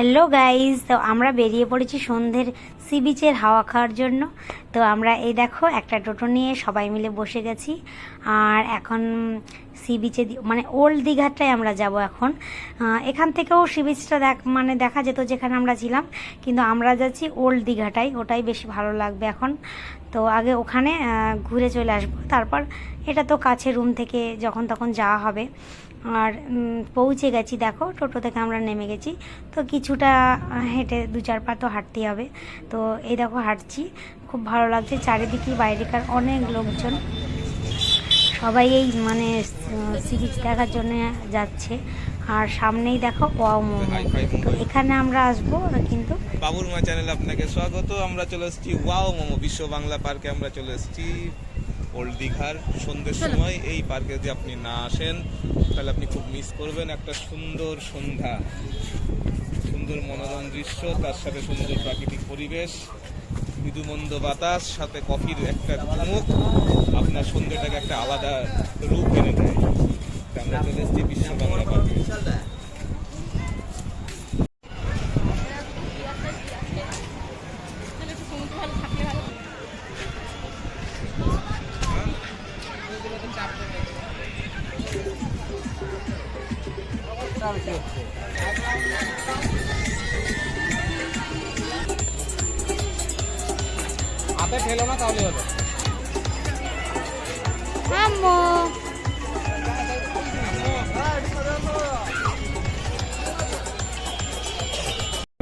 Hello guys তো আমরা বেরিয়ে পড়েছি সন্ধ্যের সি বিচের হাওয়া খাওয়ার জন্য। তো আমরা এই দেখো, একটা টোটো নিয়ে সবাই মিলে বসে গেছি। আর এখন সি বিচে মানে ওল্ড দীঘাটায় আমরা যাব এখন। এখান থেকেও সি বিচটা দেখ মানে দেখা যেত যেখানে আমরা ছিলাম, কিন্তু আমরা যাচ্ছি ওল্ড দীঘাটাই ওটাই বেশি ভালো লাগবে এখন। তো আগে ওখানে ঘুরে চলে আসব। তারপর এটা তো কাছে রুম থেকে যখন তখন যাওয়া হবে। আর পৌঁছে গেছি, দেখো, টোটো থেকে আমরা নেমে গেছি। তো কিছুটা হেঁটে দু চার পা তো হাঁটতেই হবে। তো এই দেখো, হাঁটছি। খুব ভালো লাগছে চারিদিকে বাইরেকার অনেক লোকজন। সবাই এই মানে সিরিজ দেখার জন্য যাচ্ছে। আর সামনেই দেখো ওয়াও মোমো তো এখানে আমরা আসব, কিন্তু বাবুর মা চ্যানেলে আপনাকে স্বাগত। আমরা চলে এসেছি ওয়াও মোমো, বিশ্ব বাংলা পার্কে আমরা চলে এসেছি। ওল্ড দীঘার সন্ধ্যের সময় এই পার্কে যদি আপনি না আসেন তাহলে আপনি খুব মিস করবেন একটা সুন্দর সন্ধ্যা। সুন্দর মনোরম দৃশ্য তার সাথে সুন্দর প্রাকৃতিক পরিবেশ মৃদুমন্দ বাতাস সাথে কফির একটা চুমুক আপনার সন্ধ্যেটাকে একটা আলাদা রূপ এনে দেয়। আমরা চলে এসেছি বিশ্ব বাংলা পার্কে। হাতে ফেলো না, তাহলে হবে।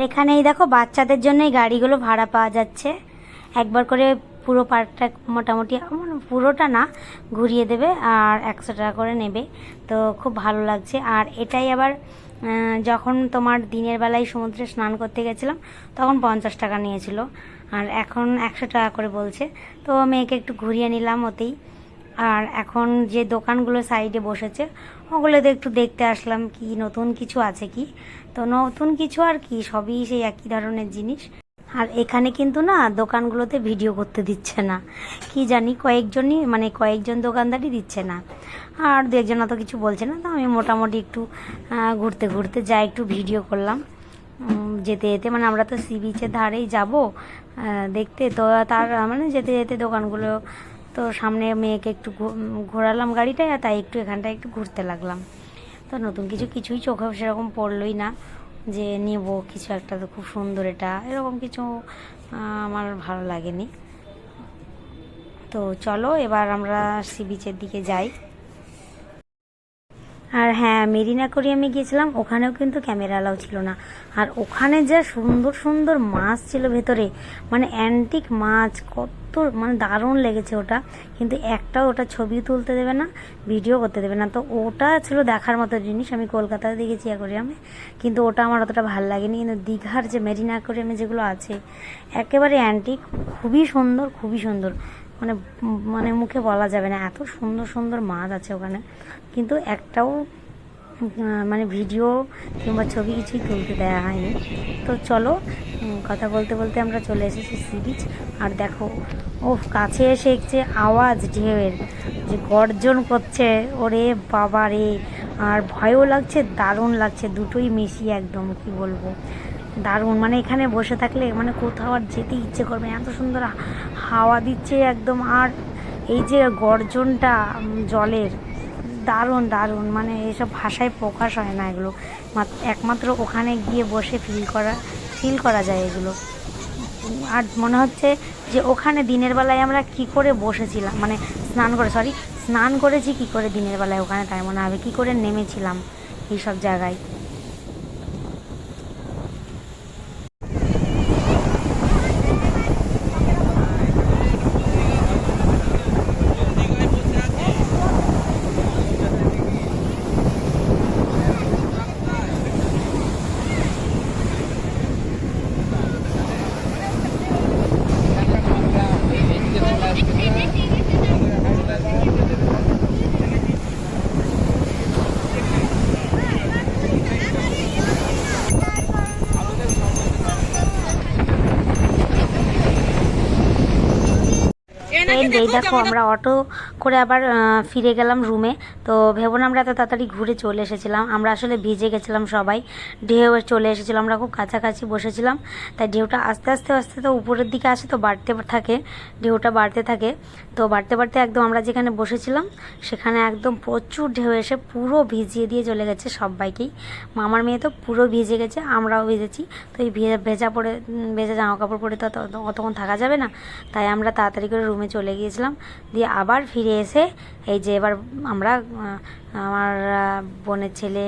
এখানেই দেখো, বাচ্চাদের জন্য এই গাড়িগুলো ভাড়া পাওয়া যাচ্ছে। একবার করে পুরো পার্কটা মোটামুটি মানে পুরোটা না, ঘুরিয়ে দেবে আর একশো টাকা করে নেবে। তো খুব ভালো লাগছে। আর এটাই আবার যখন তোমার দিনের বেলায় সমুদ্রে স্নান করতে গেছিলাম, তখন পঞ্চাশ টাকা নিয়েছিল। আর এখন একশো টাকা করে বলছে। তো মেয়েকে একটু ঘুরিয়ে নিলাম ওতেই। আর এখন যে দোকানগুলো সাইডে বসেছে, ওগুলোতে একটু দেখতে আসলাম কি নতুন কিছু আছে কি। তো নতুন কিছু আর কি, সবই সেই একই ধরনের জিনিস। আর এখানে কিন্তু না দোকানগুলোতে ভিডিও করতে দিচ্ছে না। কি জানি কয়েকজনই মানে কয়েকজন দোকানদারই দিচ্ছে না। আর দু একজন অত কিছু বলছে না, তো আমি মোটামুটি একটু ঘুরতে ঘুরতে যাই, একটু ভিডিও করলাম। যেতে যেতে মানে আমরা তো সি বিচের ধারেই যাব দেখতে। তো তার মানে যেতে যেতে দোকানগুলো, তো সামনে মেয়েকে একটু ঘোরালাম গাড়িটায় আর তাই একটু এখানটায় একটু ঘুরতে লাগলাম। তো নতুন কিছু কিছুই চোখে সেরকম পড়লোই না, যে নেব কিছু একটা তো খুব সুন্দর এটা, এরকম কিছু আমার ভালো লাগেনি। তো চলো, এবার আমরা সি বিচের দিকে যাই। আর হ্যাঁ মেরিনা কোরিয়ামে গিয়েছিলাম, ওখানেও কিন্তু ক্যামেরা অ্যালাউ ছিল না। আর ওখানে যা সুন্দর সুন্দর মাছ ছিল ভেতরে মানে অ্যান্টিক মাছ, কত মানে দারুণ লেগেছে ওটা। কিন্তু একটাও ওটা ছবি তুলতে দেবে না ভিডিও করতে দেবে না। তো ওটা ছিল দেখার মতো জিনিস, আমি কলকাতাতে দেখেছি অ্যাকোরিয়ামে কিন্তু ওটা আমার অতটা ভালো লাগেনি। কিন্তু দীঘার যে মেরিনা অ্যাকোরিয়ামে যেগুলো আছে, একেবারে অ্যান্টিক খুবই সুন্দর খুবই সুন্দর। মানে মানে মুখে বলা যাবে না। এত সুন্দর সুন্দর মাছ আছে ওখানে। কিন্তু একটাও মানে ভিডিও কিংবা ছবি কিছুই তুলতে দেওয়া হয়নি। তো চলো কথা বলতে বলতে আমরা চলে এসেছি সি বিচ আর দেখো ও কাছে এসে যে আওয়াজ, ঢেউয়ের, যে গর্জন করছে, ওরে বাবা রে আর ভয়ও লাগছে, দারুণ লাগছে, দুটোই মিশিয়ে একদম, কি বলব। দারুণ। মানে এখানে বসে থাকলে মানে কোথাও আর যেতে ইচ্ছে করবে এত সুন্দর হাওয়া দিচ্ছে একদম। আর এই যে গর্জনটা জলের, দারুণ দারুণ। মানে এসব ভাষায় প্রকাশ হয় না এগুলো। মাত- একমাত্র ওখানে গিয়ে বসে ফিল করা ফিল করা যায় এগুলো। আর মনে হচ্ছে যে ওখানে দিনের বেলায় আমরা কি করে বসেছিলাম মানে স্নান করে সরি স্নান করেছি কি করে দিনের বেলায় ওখানে তাই মনে হবে কি করে নেমেছিলাম এইসব জায়গায়? এই দেখো আমরা অটো করে আবার ফিরে গেলাম রুমে তো ভেবো না আমরা এত তাড়াতাড়ি ঘুরে চলে এসেছিলাম। আমরা আসলে ভিজে গেছিলাম সবাই। ঢেউ চলে এসেছিলাম আমরা খুব কাছাকাছি বসেছিলাম। তাই ঢেউটা আস্তে আস্তে আস্তে তো উপরের দিকে আসে তো বাড়তে থাকে ঢেউটা বাড়তে থাকে। তো বাড়তে বাড়তে একদম আমরা যেখানে বসেছিলাম সেখানে একদম প্রচুর ঢেউ এসে পুরো ভিজিয়ে দিয়ে চলে গেছে সবাইকেই। মামার মেয়ে তো পুরো ভিজে গেছে আমরাও ভিজেছি। তো এই ভেজা ভেজা পরে ভেজা জামা কাপড় পরে তো অত- অত- অতক্ষণ থাকা যাবে না। তাই আমরা তাড়াতাড়ি করে রুমে চলে গিয়েছিলাম, দিয়ে আবার ফিরে এসে এই যে এবার আমরা আমার বোনের ছেলে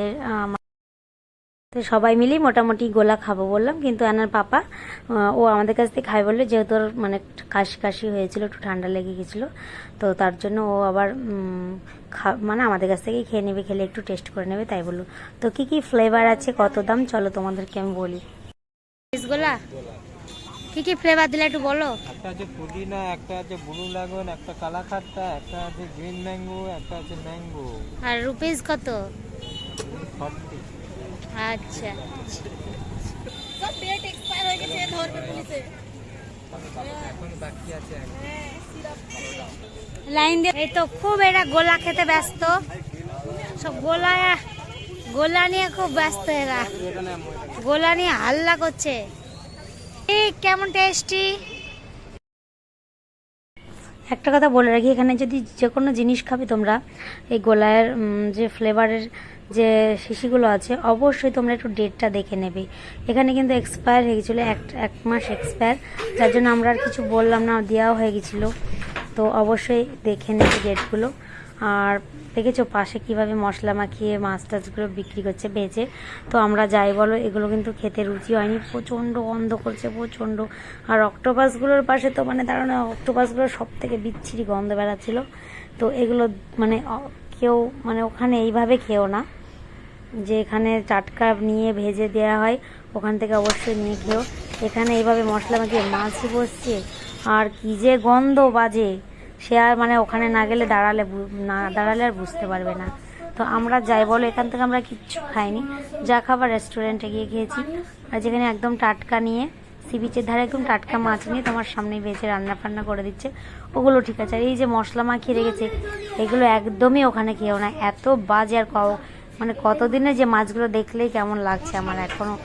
তো সবাই মিলেই মোটামুটি গোলা খাব বললাম, কিন্তু আনার পাপা ও আমাদের কাছ থেকে খাই বলল, যেহেতু ওর মানে কাশি কাশি হয়েছিল, একটু ঠান্ডা লেগে গেছিল তো তার জন্য ও আবার খা মানে আমাদের কাছ থেকেই খেয়ে নেবে, খেলে একটু টেস্ট করে নেবে, তাই বলল। তো কি কি ফ্লেভার আছে, কত দাম, চলো তোমাদেরকে আমি বলি। গোলা কি কি ফ্লেভার দিলে একটু বলো? একটা আছে পুদিনা একটা আছে ব্লু লাগন একটা কালাখাট্টা একটা আছে গ্রিন ম্যাঙ্গো একটা আছে ম্যাঙ্গো আর রুপিস কত? আচ্ছা। এখন বাকি আছে লাইন দিয়ে এই তো খুব এরা গোলা খেতে ব্যস্ত। সব গোলা গোলা নিয়ে খুব ব্যস্ত এরা। গোলা নিয়ে হাল্লা করছে। কেমন টেস্টি একটা কথা বলে রাখি, এখানে যদি যে কোনো জিনিস খাবে তোমরা, এই গোলায়ের যে ফ্লেভারের যে শিশিগুলো আছে, অবশ্যই তোমরা একটু ডেটটা দেখে নেবে। এখানে কিন্তু এক্সপায়ার হয়ে গেছিল, এক এক মাস এক্সপায়ার যার জন্য আমরা আর কিছু বললাম না, দেওয়াও হয়ে গেছিল। তো অবশ্যই দেখে নেবে ডেটগুলো আর দেখেছ পাশে কীভাবে মশলা মাখিয়ে মাছ টাছগুলো বিক্রি করছে, বেচে। তো আমরা যাই বলো, এগুলো কিন্তু খেতে রুচি হয়নি। প্রচণ্ড গন্ধ করছে, প্রচণ্ড। আর অক্টোপাসগুলোর পাশে তো মানে দাঁড়ানো, অক্টোপাসগুলোর সব থেকে বিচ্ছিরি গন্ধ বেড়াচ্ছিল। তো এগুলো মানে কেউ মানে ওখানে এইভাবে খেও না। যে এখানে টাটকা নিয়ে ভেজে দেওয়া হয়, ওখান থেকে অবশ্যই নিয়ে খেও। এখানে এইভাবে মশলা মাখিয়ে মাছ বসছে। আর কি যে গন্ধ বাজে। সে আর মানে ওখানে না গেলে দাঁড়ালে না দাঁড়ালে আর বুঝতে পারবে না। তো আমরা যাই, বলো এখান থেকে আমরা কিচ্ছু খাইনি। যা খাবার রেস্টুরেন্টে গিয়ে খেয়েছি। আর যেখানে একদম টাটকা নিয়ে সি বিচের ধারে একদম টাটকা মাছ নিয়ে তোমার সামনে ভেজে রান্না ফান্না করে দিচ্ছে। ওগুলো ঠিক আছে। আর এই যে মশলা মাখিয়ে রেখেছে, এগুলো একদমই ওখানে খেয়েও না। এত বাজে আর ক- মানে কতদিনে যে মাছগুলো দেখলেই কেমন লাগছে আমার এখনও।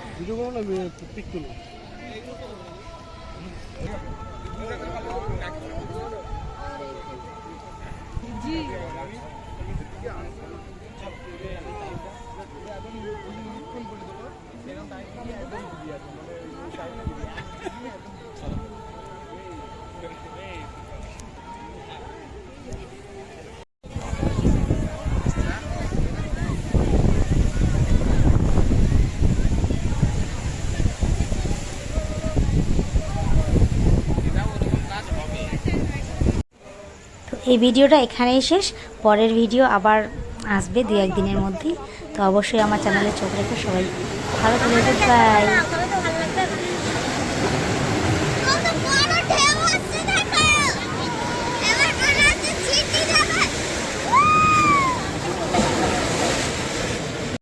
এই ভিডিওটা এখানেই শেষ। পরের ভিডিও আবার আসবে দু একদিনের মধ্যেই। তো অবশ্যই আমার চ্যানেলে চোখ রেখে সবাই ভালো করে বাই